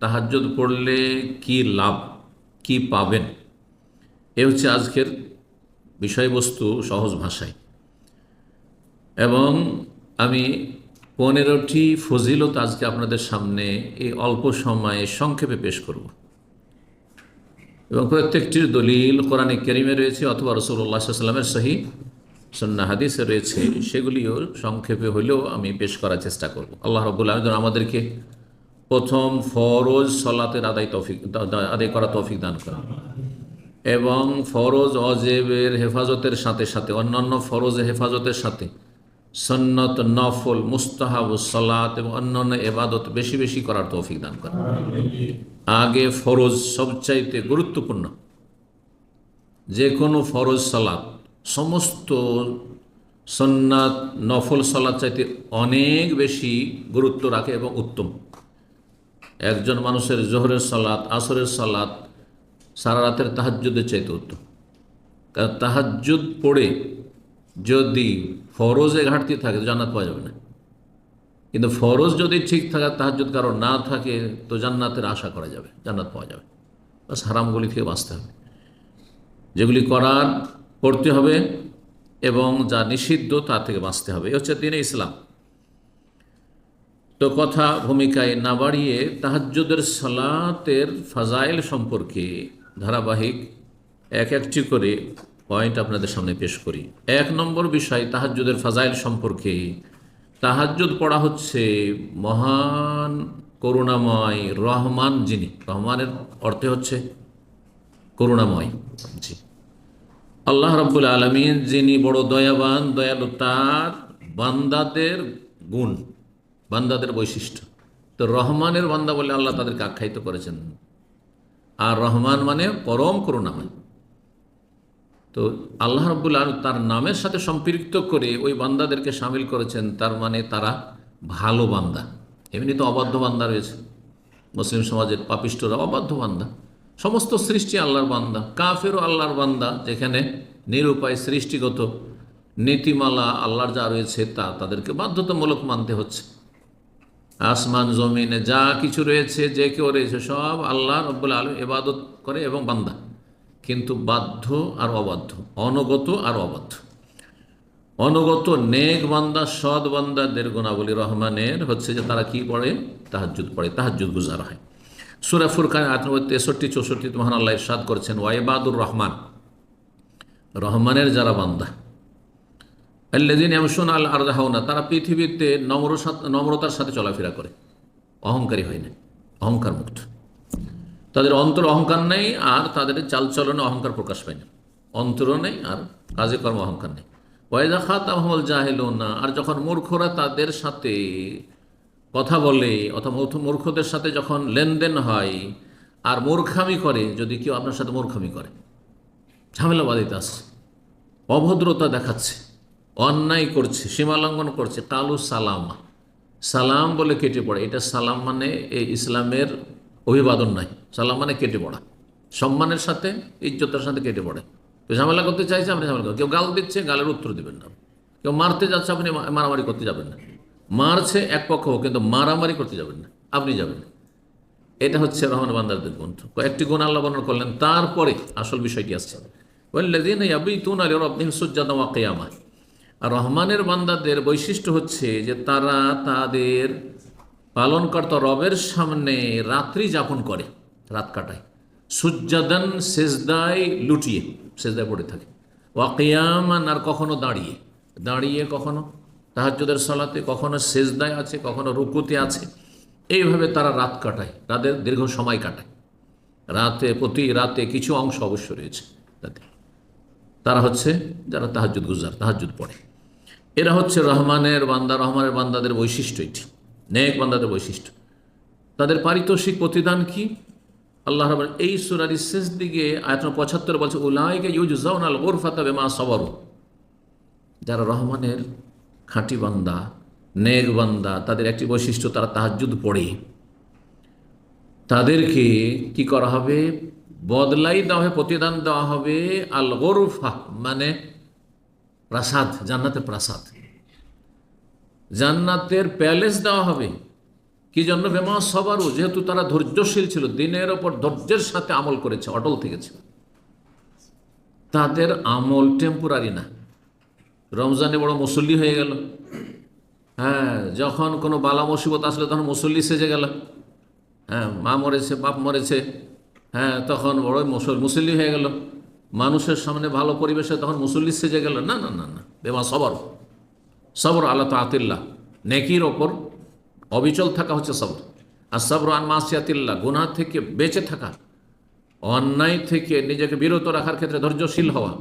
তাহাজ্জুদ পড়লে কি লাভ, কি পাবেন? এ হচ্ছে আজকের বিষয়বস্তু সহজ ভাষায়। এবং আমি পনেরোটি ফজিলত আজকে আপনাদের সামনে এই অল্প সময়ে সংক্ষেপে পেশ করব। এবং প্রত্যেকটির দলিল কোরআনে কেরিমে রয়েছে অথবা রসুল্লাহ সাল্লামের সহি হাদিসে রয়েছে, সেগুলিও সংক্ষেপে হলেও আমি পেশ করার চেষ্টা করব। আল্লাহ রবুল্লাহ আমাদেরকে প্রথম ফরজ সলাতের আদায় তৌফিক আদায় করা তৌফিক দান করা এবং ফরজ অজেবের হেফাজতের সাথে সাথে, অন্যান্য ফরজের হেফাজতের সাথে সন্নত, নফল, মুস্তাহাব, সলাত এবং অন্যান্য এবাদত বেশি বেশি করার তৌফিক দান করা আগে ফরজ সবচাইতে গুরুত্বপূর্ণ। যে কোনো ফরজ সালাত, সমস্ত সন্ন্যাত নফল সালাত চাইতে অনেক বেশি গুরুত্ব রাখে এবং উত্তম। একজন মানুষের জোহরের সালাত, আসরের সালাত সারা রাতের তাহাজ্জুদের চাইতে উত্তম। কারণ তাহাজ্জুদ পড়ে যদি ফরজে ঘাটতি থাকে জান্নাত পাওয়া যাবে না। কিন্তু ফরজ যদি ঠিক থাকে, তাহাজ্জুদ কারণ না থাকে তো জান্নাতের আশা করা যাবে, জান্নাত পাওয়া যাবে। বাস হারামগুলি থেকে বাঁচতে হবে। যেগুলি করার করতে হবে এবং যা নিষিদ্ধ তা থেকে বাঁচতে হবে। এ হচ্ছে দিনে ইসলাম। তো কথা ভূমিকায় না বাড়িয়ে তাহাজ্জুদের সালাতের ফাজাইল সম্পর্কে ধারাবাহিক এক একটি করে পয়েন্ট আপনাদের সামনে পেশ করি। এক নম্বর বিষয়, তাহাজ্জুদের ফাজাইল সম্পর্কে। তাহাজ্জুদ পড়া হচ্ছে মহান করুণাময় রহমান যিনি। রহমানের অর্থে হচ্ছে করুণাময় জি। আল্লাহ রব্বুল আলমিন যিনি বড় দয়াবান, দয়ালু, তার বান্দাদের গুণ বান্দাদের বৈশিষ্ট্য। তো রহমানের বান্দা বলে আল্লাহ তাদেরকে আখ্যায়িত করেছেন। আর রহমান মানে পরম করুণাময় তো আল্লাহ রব্বুল আলম তার নামের সাথে সম্পৃক্ত করে ওই বান্দাদেরকে সামিল করেছেন। তার মানে তারা ভালো বান্দা। এমনি তো অবাধ্য বান্দা রয়েছে। মুসলিম সমাজের পাপিষ্টরা অবাধ্য বান্দা। সমস্ত সৃষ্টি আল্লাহর বান্দা, কাফেরও আল্লাহর বান্দা। যেখানে নিরুপায় সৃষ্টিগত নীতিমালা আল্লাহর যা রয়েছে তা তাদেরকে বাধ্যতামূলক মানতে হচ্ছে। আসমান, জমিনে যা কিছু রয়েছে, যে কেউ রয়েছে, সব আল্লাহ রব্বুল আলম এবাদত করে এবং বান্দা। কিন্তু বাধ্য আর অবাধ্য, অনগত আর অবাধ্য। অনগত নেক বান্দা, সৎ বান্দাদের গুণাবলী রহমানের হচ্ছে যে তারা কি পড়ে? তাহাজুদ পড়ে তাহাজুদ গুজার হয়। সুরা ফুরকান আত্মবত তেষট্টি, চৌষট্টি মহান আল্লাহ ইরশাদ করেছেন ওয়াইবাদুর রহমান। রহমানের যারা বান্দা আল্লাদিন এমসুন আল আর না তারা পৃথিবীতে নম্র নম্রতার সাথে চলাফেরা করে। অহংকারী হয় না অহংকার মুক্ত। তাদের অন্তর অহংকার নেই, আর তাদের চালচলনে অহংকার প্রকাশ পায় না। অন্তরও নেই, আর কাজে কর্ম অহংকার নেই। ওয়াইদা খাত আহমল জাহেল না আর যখন মূর্খরা তাদের সাথে কথা বলে, অথবা মূর্খদের সাথে যখন লেনদেন হয়, আর মূর্খামি করে, যদি কেউ আপনার সাথে মূর্খামি করে ঝামেলা বাদিতে আসছে অভদ্রতা দেখাচ্ছে অন্যায় করছে, সীমালঙ্ঘন করছে, কালু সালামা। সালাম বলে কেটে পড়ে। এটা সালাম মানে এই ইসলামের অভিবাদন নাই। সালাম মানে কেটে পড়া। সম্মানের সাথে, ইজ্জতের সাথে কেটে পড়ে। তো ঝামেলা করতে চাইছে, আপনি ঝামেলা কেউ গাল দিচ্ছে, গালের উত্তর দেবেন না। কেউ মারতে যাচ্ছে, আপনি মারামারি করতে যাবেন না। মারছে এক পক্ষ কিন্তু মারামারি করতে যাবেন না। আপনি যাবেন। এটা হচ্ছে রহমান বান্দারদের গ্রন্থ। কয়েকটি গুণ আল্লাহ বর্ণনা করলেন। তারপরে আসল বিষয়টি আসছে। ওয়াল্লাযীনা ইয়াবিতুনা লিরাব্বিহিম সুজ্জাদান ওয়া কিয়ামা আর রহমানের বান্দাদের বৈশিষ্ট্য হচ্ছে যে তারা তাদের পালনকর্তা রবের সামনে রাত্রি যাপন করে, রাত কাটায়। সুজ্জাদান সেজদায় লুটিয়ে, সেজদায় পড়ে থাকে। ওয়াকিয়ামান আর কখনো দাঁড়িয়ে। দাঁড়িয়ে কখনো তাহাজ্জুদের সলাতে, কখনো সেজদায় আছে, কখনো রুকুতে আছে। এইভাবে তারা রাত কাটায়, তাদের দীর্ঘ সময় কাটায়। রাতে, প্রতি রাতে কিছু অংশ অবশ্য রয়েছে তাদের। তারা হচ্ছে যারা তাহাজুদ গুজার তাহাজুদ পড়ে। এরা হচ্ছে রহমানের বান্দা, রহমানের বান্দাদের বৈশিষ্ট্য এটি। নেক বান্দাদের বৈশিষ্ট্য। তাদের পারিতোষিক প্রতিদান কি? আল্লাহ রহমান এই সুরারি শেষ দিকে আয়তন পঁচাত্তর বছর উল্লাহকে ইউজাউন আল গোরফাতা বেমা সবর। যারা রহমানের খাঁটি বান্দা, নেক বান্দা, তাদের একটি বৈশিষ্ট্য, তারা তাহাজুদ পড়ে। তাদেরকে কি করা হবে? বদলাই দেওয়া হবে, প্রতিদান দেওয়া হবে আল গোরফা মানে প্রাসাদ, জান্নাতের প্রাসাদ। জান্নাতের প্যালেস দেওয়া হবে। কি জন্য? বেমা সবারও যেহেতু তারা ধৈর্যশীল ছিল, দিনের ওপর ধৈর্যের সাথে আমল করেছে, অটল থেকেছে তাদের আমল টেম্পোরারি না। রমজানে বড় মুসল্লি হয়ে গেল। হ্যাঁ যখন কোনো বালা মুসিবত আসলে তখন মুসল্লি সেজে গেল। হ্যাঁ মা মরেছে, বাপ মরেছে। হ্যাঁ তখন বড় মুসল- মুসল্লি হয়ে গেল। মানুষের সামনে ভালো পরিবেশে তখন মুসল্লি সেজে গেল, না না না না, বেমা সবর। সবর আল্লাহ আতিল্লাহ নেকির ওপর অবিচল থাকা হচ্ছে সবর। আর সবর আন মাসিয়াতিল্লাহ গুনা থেকে বেঁচে থাকা, অন্যায় থেকে নিজেকে বিরত রাখার ক্ষেত্রে ধৈর্যশীল হওয়া।